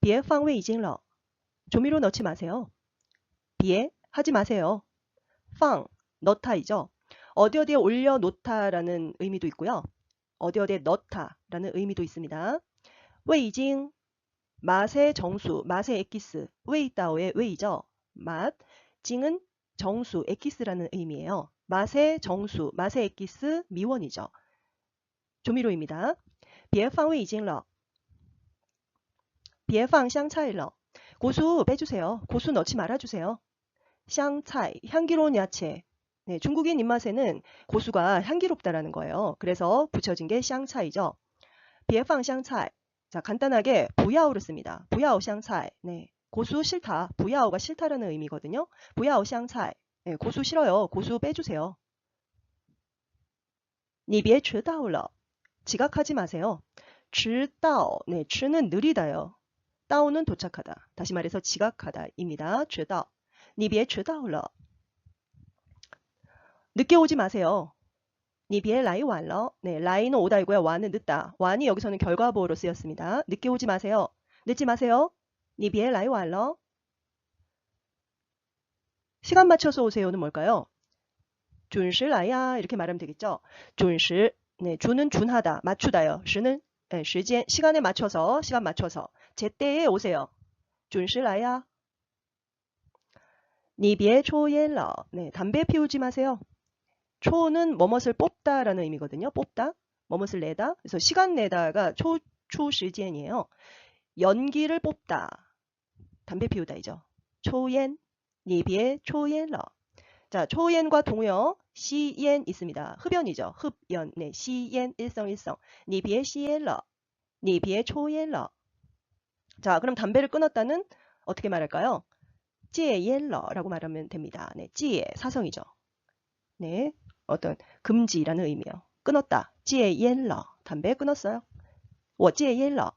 别放味精了. 조미료 넣지 마세요. 别 하지 마세요. 放 넣다이죠. 어디 어디에 올려 놓다라는 의미도 있고요. 어디 어디에 넣다라는 의미도 있습니다. 味精 맛의 정수, 맛의 엑기스, 웨이다오의 웨이죠. 맛, 징은 정수, 엑기스라는 의미예요. 맛의 정수, 맛의 엑기스, 미원이죠. 조미료입니다. 别放味精了. 别放香菜了. 고수 빼주세요. 고수 넣지 말아주세요. 香菜, 향기로운 야채. 네, 중국인 입맛에는 고수가 향기롭다라는 거예요. 그래서 붙여진 게香菜이죠. 别放香菜. 자, 간단하게 부야오를 씁니다. 부야오 샹차이. 네. 고수 싫다. 부야오가 싫다라는 의미거든요. 부야오 샹차이. 네, 고수 싫어요. 고수 빼주세요. 你别迟到了. 지각하지 마세요. 迟到. 네, 迟는 느리다요. 到는 도착하다. 다시 말해서 지각하다입니다. 迟到.你别迟到了. 늦게 오지 마세요. 你别来晚了. 네, 라이는 오다이고요. 와는 늦다. 완이 여기서는 결과보호로 쓰였습니다. 늦게 오지 마세요. 늦지 마세요. 你别来晚了. 시간 맞춰서 오세요는 뭘까요? 准时来야 이렇게 말하면 되겠죠. 准时. 네, 준은 준하다, 맞추다요. 시는 예, 시간, 시간에 맞춰서, 시간 맞춰서 제때에 오세요. 준실라야. 니비에 초옌러. 네, 담배 피우지 마세요. 초는 뭐뭇을 뽑다라는 의미거든요. 뽑다, 뭐뭇을 내다. 그래서 시간 내다가 초, 초시간이에요. 연기를 뽑다. 담배 피우다이죠. 초옌, 니비에 초옌러. 자, 초옌과 동요 시옌 있습니다. 흡연이죠. 흡연, 네, 시옌 일성일성. 니비에 시옌러, 니비에 초옌러. 자, 그럼 담배를 끊었다는 어떻게 말할까요? 찌옌러라고 말하면 됩니다. 네, 찌에 사성이죠. 네, 어떤 금지라는 의미요. 끊었다. 戒烟了. 담배 끊었어요. 我戒烟了.